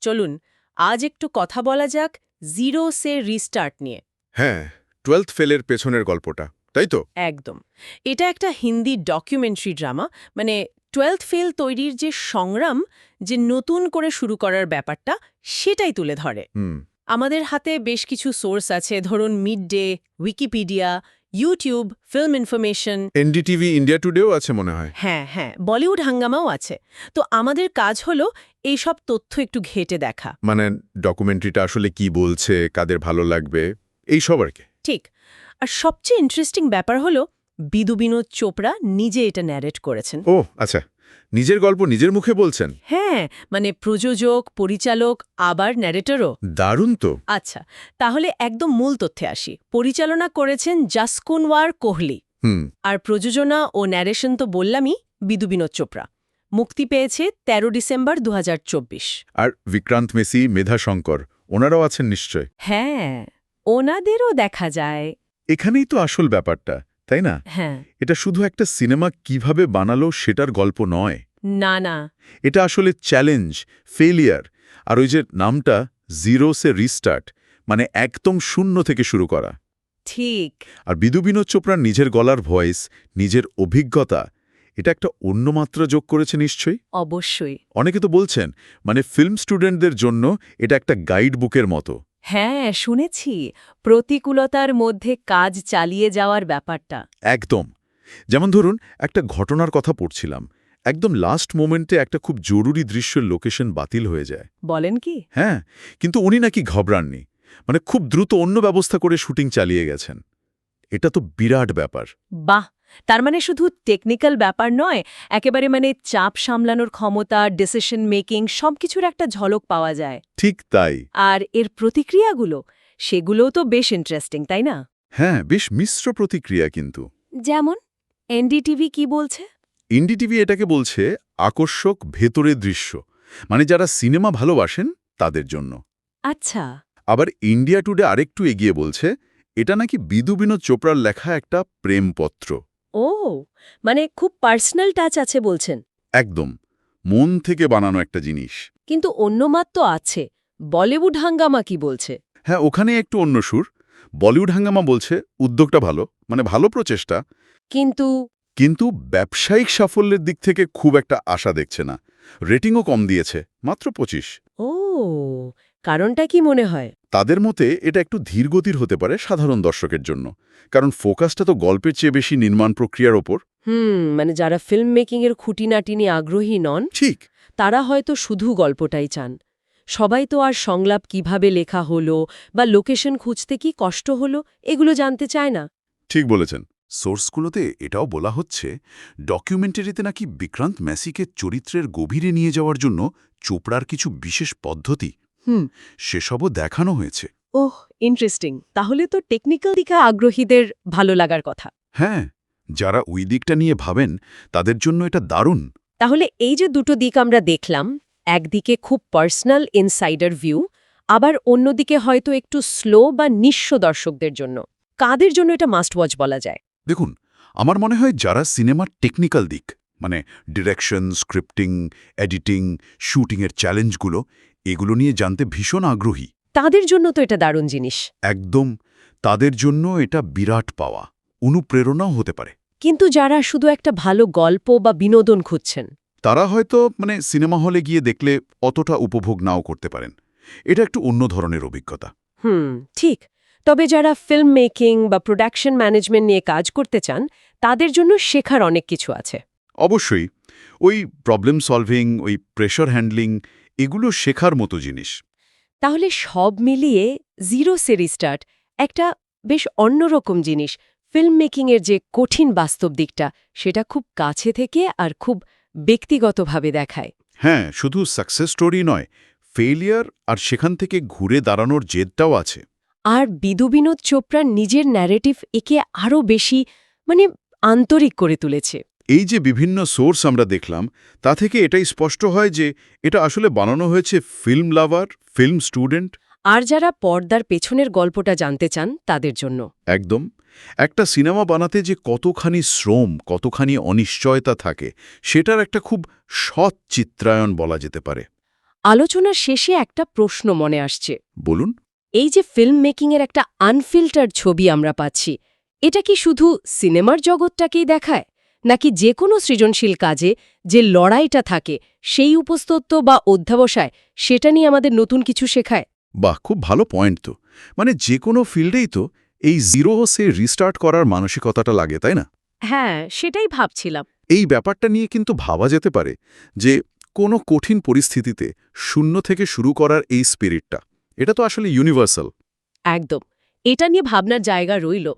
চলুন আজ একটু কথা বলা যাক জিরো সে রিস্টার্ট নিয়ে। হ্যাঁ টুয়েলথ ফেলের পেছনের গল্পটা তাই তো? একদম। এটা একটা হিন্দি ডকুমেন্টারি ড্রামা মানে টুয়েলথ ফেল তৈরির যে সংগ্রাম যে নতুন করে শুরু করার ব্যাপারটা সেটাই তুলে ধরে। আমাদের হাতে বেশ কিছু সোর্স আছে ধরুন mid day Wikipedia YouTube film information NDTV India টুডেও আছে মনে হয়। হ্যাঁ হ্যাঁ বলিউড হাঙ্গামাও আছে। তো আমাদের কাজ হলো এইসব তথ্য একটু ঘেটে দেখা। মানে ডকুমেন্টারিটা আসলে কি বলছে কাদের ভালো লাগবে এই সব আর কি। ঠিক। আর সবচেয়ে ইন্টারেস্টিং ব্যাপার হলো বিদু বিনোদ চোপড়া নিজে এটা ন্যারেট করেছেন। ও আচ্ছা। নিজের গল্প নিজের মুখে বলছেন? হ্যাঁ মানে প্রযোজক পরিচালক আবার ন্যারেটরও দারুণ তো। আচ্ছা তাহলে একদম মূল তথ্যে আসি। পরিচালনা করেছেন জাসকুনওয়ার কোহলি। হুম। আর প্রযোজনা ও ন্যারেশন তো বললামই বিদু বিনোদ চোপড়া। মুক্তি পেয়েছে ১৩ ডিসেম্বর দু হাজার চব্বিশ। আর বিক্রান্ত মেসি মেধা শঙ্কর ওনারাও আছেন নিশ্চয়? হ্যাঁ ওনাদেরও দেখা যায়। এখানেই তো আসল ব্যাপারটা। তাই না? হ্যাঁ। এটা শুধু একটা সিনেমা কীভাবে বানালো সেটার গল্প নয়। না না। এটা আসলে চ্যালেঞ্জ ফেলিয়ার আর ওই যে নামটা জিরো সে রিস্টার্ট মানে একদম শূন্য থেকে শুরু করা। ঠিক। আর বিদু বিনোদ চোপড়ার নিজের গলার ভয়েস নিজের অভিজ্ঞতা এটা একটা অন্য মাত্রা যোগ করেছে নিশ্চয়ই? অবশ্যই। অনেকে তো বলছেন মানে ফিল্ম স্টুডেন্টদের জন্য এটা একটা গাইড বুকের মতো। হ্যাঁ শুনেছি। প্রতিকূলতার মধ্যে কাজ চালিয়ে যাওয়ার ব্যাপারটা। একদম। যেমন ধরুন একটা ঘটনার কথা পড়ছিলাম। একদম লাস্ট মোমেন্টে একটা খুব জরুরি দৃশ্যের লোকেশন বাতিল হয়ে যায়। বলেন কি? হ্যাঁ কিন্তু উনি নাকি ঘবরাননি মানে খুব দ্রুত অন্য ব্যবস্থা করে শুটিং চালিয়ে গেছেন। এটা তো বিরাট ব্যাপার। বাহ! তার মানে শুধু টেকনিক্যাল ব্যাপার নয় একেবারে মানে চাপ সামলানোর ক্ষমতা ডিসিশন মেকিং সবকিছুর একটা ঝলক পাওয়া যায়। ঠিক তাই। আর এর প্রতিক্রিয়াগুলো সেগুলোও তো বেশ ইন্টারেস্টিং তাই না? হ্যাঁ বেশ মিশ্র প্রতিক্রিয়া কিন্তু। যেমন? এনডিটিভি কি বলছে? ইন্ডিটিভি এটাকে বলছে আকর্ষক ভেতরে দৃশ্য মানে যারা সিনেমা ভালোবাসেন তাদের জন্য। আচ্ছা। আবার ইন্ডিয়া টুডে আরেকটু এগিয়ে বলছে এটা নাকি বিদু বিনোদ চোপড়ার লেখা একটা প্রেমপত্র। ও মানে খুব পার্সোনাল টাচ আছে বলছেন। একদম মন থেকে বানানো একটা জিনিস। কিন্তু অন্য মাত তো আছে বলিউড হাঙ্গামা কি বলছে? হ্যাঁ ওখানে একটু অন্য সুর। বলিউড হাঙ্গামা বলছে উদ্যোগটা ভালো মানে ভালো প্রচেষ্টা। কিন্তু কিন্তু ব্যবসায়িক সাফল্যের দিক থেকে খুব একটা আশা দেখছে না। রেটিংও কম দিয়েছে মাত্র পঁচিশ। ও কারণটা কি মনে হয়? তাদের মতে এটা একটু ধীরগতির হতে পারে সাধারণ দর্শকের জন্য। কারণ ফোকাসটা তো গল্পের চেয়ে বেশি নির্মাণ প্রক্রিয়ার ওপর। হুম মানে যারা ফিল্ম মেকিংয়ের খুঁটিনাটি নিয়ে আগ্রহী নন ঠিক। তারা হয়তো শুধু গল্পটাই চান। সবাই তো আর সংলাপ কীভাবে লেখা হলো বা লোকেশন খুঁজতে কি কষ্ট হলো এগুলো জানতে চায় না। ঠিক বলেছেন। সোর্সগুলোতে এটাও বলা হচ্ছে ডকুমেন্টারিতে নাকি বিক্রান্ত ম্যাসিকে চরিত্রের গভীরে নিয়ে যাওয়ার জন্য চোপড়ার কিছু বিশেষ পদ্ধতি হুম। সেসবও দেখানো হয়েছে। ওহ ইন্টারেস্টিং তাহলে তো টেকনিক্যাল দিকে আগ্রহীদের ভালো লাগার কথা। হ্যাঁ যারা ওই দিকটা নিয়ে ভাবেন তাদের জন্য এটা দারুণ। তাহলে এই যে দুটো দিক আমরা দেখলাম একদিকে খুব পার্সোনাল ইনসাইডার ভিউ আবার অন্যদিকে হয়তো একটু স্লো বা নিঃস্ব দর্শকদের জন্য। কাদের জন্য এটা মাস্ট ওয়াচ বলা যায়? দেখুন আমার মনে হয় যারা সিনেমার টেকনিক্যাল দিক মানে ডিরেকশন স্ক্রিপ্টিং এডিটিং শুটিংয়ের চ্যালেঞ্জগুলো এগুলো নিয়ে জানতে ভীষণ আগ্রহী। তাদের জন্য তো এটা দারুণ জিনিস। একদম তাদের জন্য এটা বিরাট পাওয়া। অনুপ্রেরণাও হতে পারে। কিন্তু যারা শুধু একটা ভালো গল্প বা বিনোদন খুঁজছেন। তারা হয়তো মানে সিনেমা হলে গিয়ে দেখলে অতটা উপভোগ নাও করতে পারেন। এটা একটু অন্য ধরনের অভিজ্ঞতা। হুম ঠিক। তবে যারা ফিল্ম মেকিং বা প্রোডাকশন ম্যানেজমেন্ট নিয়ে কাজ করতে চান তাদের জন্য শেখার অনেক কিছু আছে। অবশ্যই ওই প্রবলেম সলভিং ওই প্রেশার হ্যান্ডলিং এগুলো শেখার মতো জিনিস। তাহলে সব মিলিয়ে জিরো সেরি স্টার্ট একটা বেশ অন্যরকম জিনিস ফিল্ম মেকিংয়ের যে কঠিন বাস্তব দিকটা সেটা খুব কাছে থেকে আর খুব ব্যক্তিগতভাবে দেখায়। হ্যাঁ শুধু সাকসেস স্টোরি নয় ফেলিয়ার আর সেখান থেকে ঘুরে দাঁড়ানোর জেদটাও আছে। আর বিদু বিনোদ চোপড়ার নিজের ন্যারেটিভ একে আরও বেশি মানে আন্তরিক করে তুলেছে। এই যে বিভিন্ন সোর্স আমরা দেখলাম তা থেকে এটাই স্পষ্ট হয় যে এটা আসলে বানানো হয়েছে ফিল্ম লাভার ফিল্ম স্টুডেন্ট। আর যারা পর্দার পেছনের গল্পটা জানতে চান তাদের জন্য। একদম। একটা সিনেমা বানাতে যে কতখানি শ্রম কতখানি অনিশ্চয়তা থাকে সেটার একটা খুব সৎ চিত্রায়ন বলা যেতে পারে। আলোচনার শেষে একটা প্রশ্ন মনে আসছে। বলুন। এই যে ফিল্ম মেকিংয়ের একটা আনফিল্টার্ড ছবি আমরা পাচ্ছি এটা কি শুধু সিনেমার জগৎটাকেই দেখায়? নাকি যে কোনো সৃজনশীল কাজে যে লড়াইটা থাকে সেই উপস্তত্ব বা অধ্যাবসায় সেটা নিয়ে আমাদের নতুন কিছু শেখায়? বাহ খুব ভালো পয়েন্ট তো। মানে যে কোনো ফিল্ডেই তো এই জিরো সে রিস্টার্ট করার মানসিকতাটা লাগে তাই না? হ্যাঁ সেটাই ভাবছিলাম। এই ব্যাপারটা নিয়ে কিন্তু ভাবা যেতে পারে যে কোনো কঠিন পরিস্থিতিতে শূন্য থেকে শুরু করার এই স্পিরিটটা এটা তো আসলে ইউনিভার্সাল একদম। এটা নিয়ে ভাবনার জায়গা রইল।